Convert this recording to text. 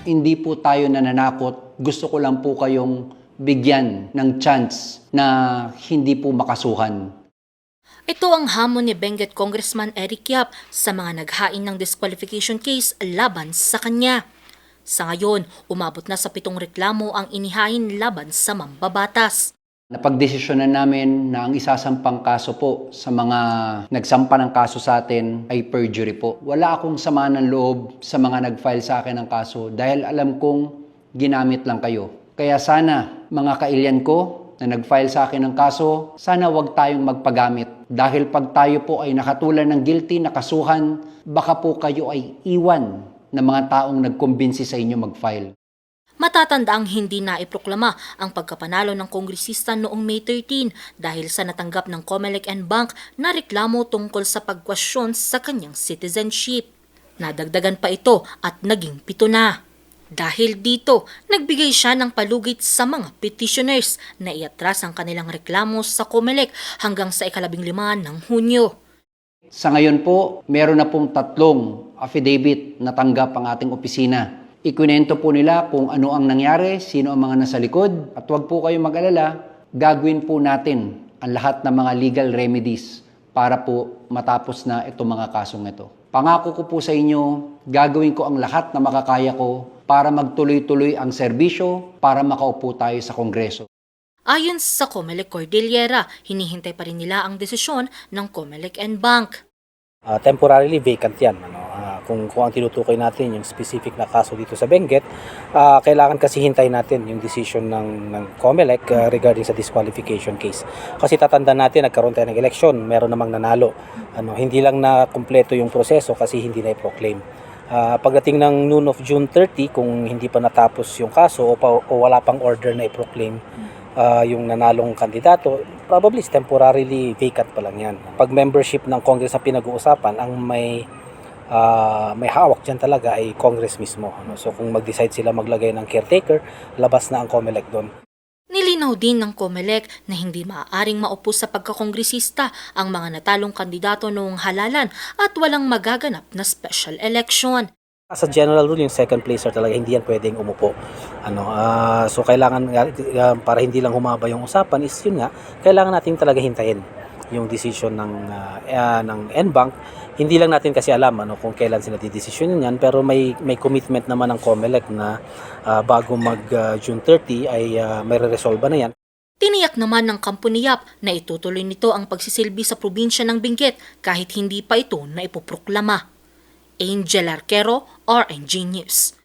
Hindi po tayo nananakot. Gusto ko lang po kayong bigyan ng chance na hindi po makasuhan. Ito ang hamon ni Benguet Congressman Eric Yap sa mga naghain ng disqualification case laban sa kanya. Sa ngayon, umabot na sa pitong reklamo ang inihain laban sa mambabatas. Napagdesisyonan namin na ang isasampang kaso po sa mga nagsampa ng kaso sa atin ay perjury po. Wala akong sama ng loob sa mga nag-file sa akin ng kaso dahil alam kong ginamit lang kayo. Kaya sana, mga kailyan ko na nag-file sa akin ng kaso, sana wag tayong magpagamit. Dahil pag tayo po ay nakatulan ng guilty, nakasuhan, baka po kayo ay iwan ng mga taong nagkumbinsi sa inyo mag-file. Matatanda ang hindi na iproklama ang pagkapanalo ng kongresista noong May 13 dahil sa natanggap ng Comelec and Bank na reklamo tungkol sa pagkwasyon sa kanyang citizenship. Nadagdagan pa ito at naging pito na. Dahil dito, nagbigay siya ng palugit sa mga petitioners na iatras ang kanilang reklamo sa Comelec hanggang sa ikalabing lima ng Hunyo. Sa ngayon po, meron na pong tatlong affidavit na tanggap ang ating opisina. Ikunento po nila kung ano ang nangyari, sino ang mga nasa likod, at huwag po kayong mag-alala, gagawin po natin ang lahat ng mga legal remedies para po matapos na itong mga kasong ito. Pangako ko po sa inyo, gagawin ko ang lahat na makakaya ko para magtuloy-tuloy ang serbisyo para makaupo tayo sa Kongreso. Ayon sa Comelec Cordillera, hinihintay pa rin nila ang desisyon ng Comelec and Bank. Ah, temporarily vacant yan. Ano? Kung, kung ang tinutukoy natin yung specific na kaso dito sa Benguet, ah, kailangan kasi hintayin natin yung decision ng, ng COMELEC ah, regarding sa disqualification case. Kasi tatanda natin, nagkaroon tayo ng election, meron namang nanalo. Ano, hindi lang na kumpleto yung proseso kasi hindi na i-proclaim. Ah, pagdating ng noon of June 30, kung hindi pa natapos yung kaso o, pa, o wala pang order na i-proclaim ah, yung nanalong kandidato, probably temporarily vacant pa lang yan. Pag membership ng Congress na pinag-uusapan, ang may ah, may hawak dyan talaga ay Congress mismo. Ano? So kung mag-decide sila maglagay ng caretaker, labas na ang COMELEC doon. Nilinaw din ng COMELEC na hindi maaaring maupo sa pagkakongresista ang mga natalong kandidato noong halalan at walang magaganap na special election. Sa general rule, yung second placer talaga hindi yan pwedeng umupo. Ano, ah, so kailangan ah, para hindi lang humaba yung usapan is yun nga, kailangan natin talaga hintayin yung decision ng ah, ah, ng NBank. Hindi lang natin kasi alam ano kung kailan sila didesisyon yan pero may may commitment naman ng COMELEC na ah, bago mag ah, June 30 ay uh, may resolve na yan. Tiniyak naman ng Kampo na itutuloy nito ang pagsisilbi sa probinsya ng Benguet kahit hindi pa ito na ipoproklama. Angel Arquero, RNG News.